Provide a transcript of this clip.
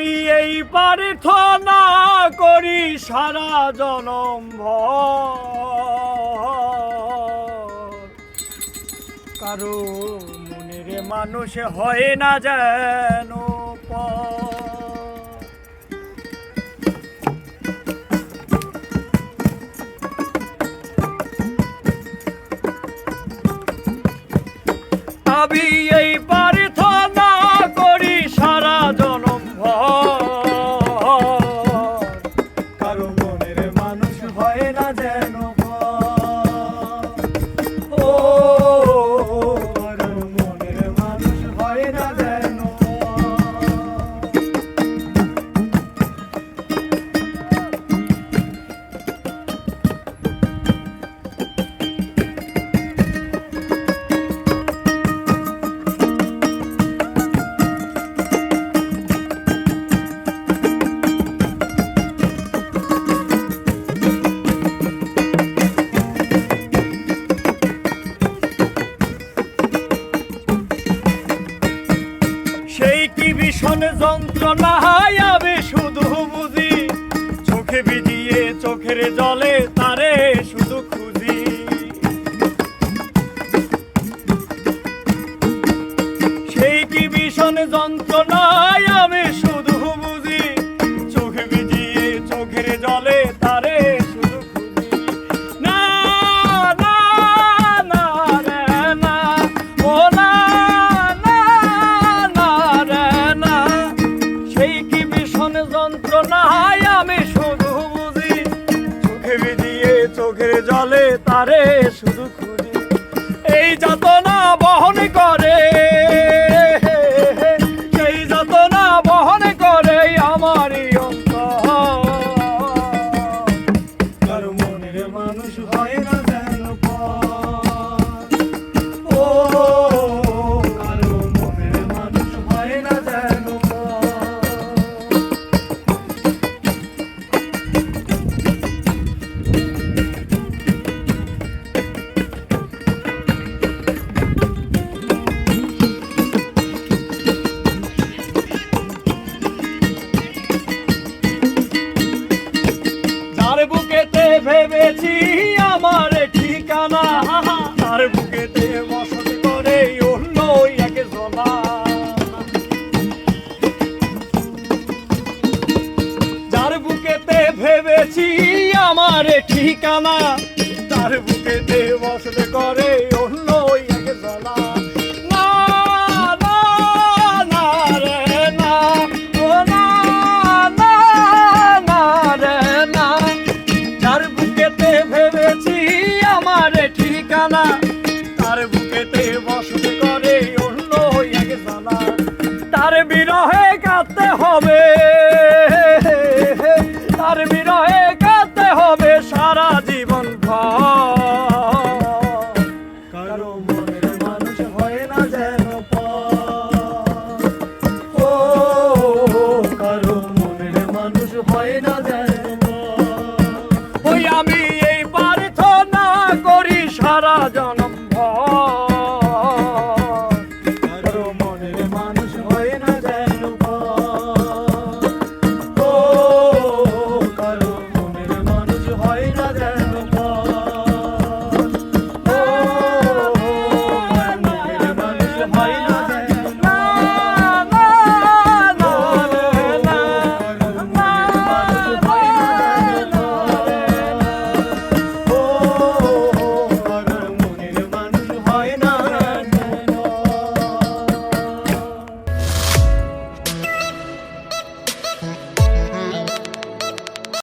আমি এই প্রার্থনা করি সারা জনম কারও মনের মানুষ হয় না যেন। আমি এই প্রার্থনা কি ভীষণ যন্ত্রণা আমি শুধু বুঝি। চোখে ভিজিয়ে চোখের জলে তারে শুধু খুঁজি। সেই কি ভীষণ যন্ত্রণায় আমি শুধু যন্ত্রণায় আমি ভেবেছি আমার ঠিকানা। তার বুকেতে বসত করে অন্য এক জনা। যার বুকেতে ভেবেছি আমার ঠিকানা ভেবেছি আমার ঠিকানা। তার বুকেতে বসত করে অন্য হইয়া গেছে তার বিরহে কাঁদতে হবে। Don't.